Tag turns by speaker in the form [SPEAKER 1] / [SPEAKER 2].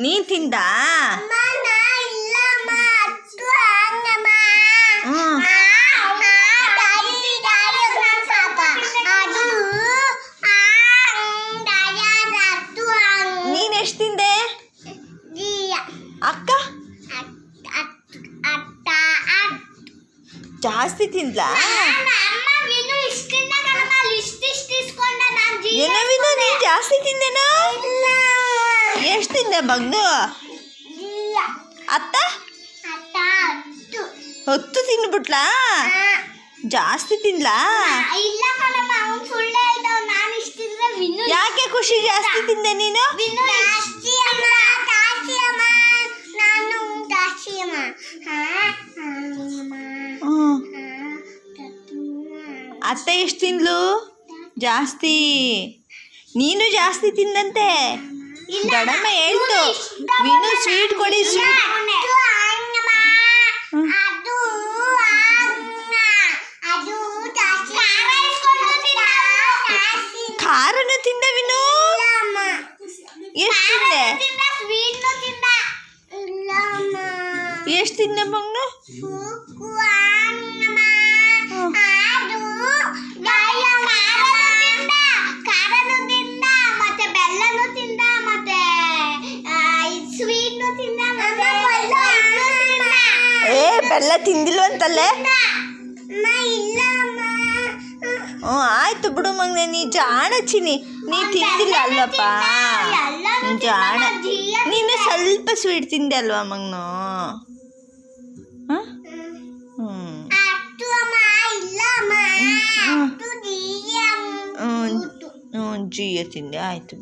[SPEAKER 1] ನೀನ್ ತಿಂದ
[SPEAKER 2] ಅಮ್ಮ ನಾ ಇಲ್ಲಮ್ಮ ಅಷ್ಟು ಹಂಗಮ್ಮ
[SPEAKER 1] ಹ್ಮ್. ನೀನ್ ಎಷ್ಟು ತಿಂದೆ ಅಕ್ಕ ಜಾಸ್ತಿ ತಿಂದ್ಲಾ ಏನೋ ವಿನು ನೀನ್ ಜಾಸ್ತಿ ತಿಂದೇನೋ ಎಷ್ಟು ತಿಂದೆ ಮಗ್ನು ಅತ್ತ? ಹೊತ್ತು. ತಿನ್ಬಿಟ್ಲಾ ಜಾಸ್ತಿ ತಿನ್ಲಾ ಯಾಕೆ ಖುಷಿ ಜಾಸ್ತಿ ತಿಂದೆ ನೀನು? ಅತ್ತೆ ಎಷ್ಟು ತಿಂದ್ಲು? ಜಾಸ್ತಿ. ನೀನು ಜಾಸ್ತಿ ತಿಂದಂತೆ? ದೊಡ್ಡಮ್ಮ ಹೇಳ್ತು ವಿನು ಸ್ವೀಟ್ ಕೊಡಿ
[SPEAKER 2] ಕಾರನ್ನು
[SPEAKER 1] ಸ್ವೀಟ್ ಖಾರನು ತಿಂದ ವಿನು. ಎಷ್ಟು ತಿಂದೆ. ಎಷ್ಟು ತಿಂದೆ ಮಗ್ನು? ಏ ಬೆಲ್ಲ ತಿಂದಿಲ್ವಂತಲ್ಲೇ. ಹ್ಞೂ ಆಯ್ತು ಬಿಡು ಮಗ್ನೆ ನೀ ಜಾಣ ಚಿನಿ ನೀ ತಿಂದಿಲ್ಲ ಅಲ್ವಪ್ಪ ಜಾಣ ನೀನು ಸ್ವಲ್ಪ ಸ್ವೀಟ್ ತಿಂದೆ ಅಲ್ವಾ ಮಗನು? ಹ್ಞೂ ಹ್ಞೂ ಜಿಯ ತಿಂದೆ ಆಯ್ತು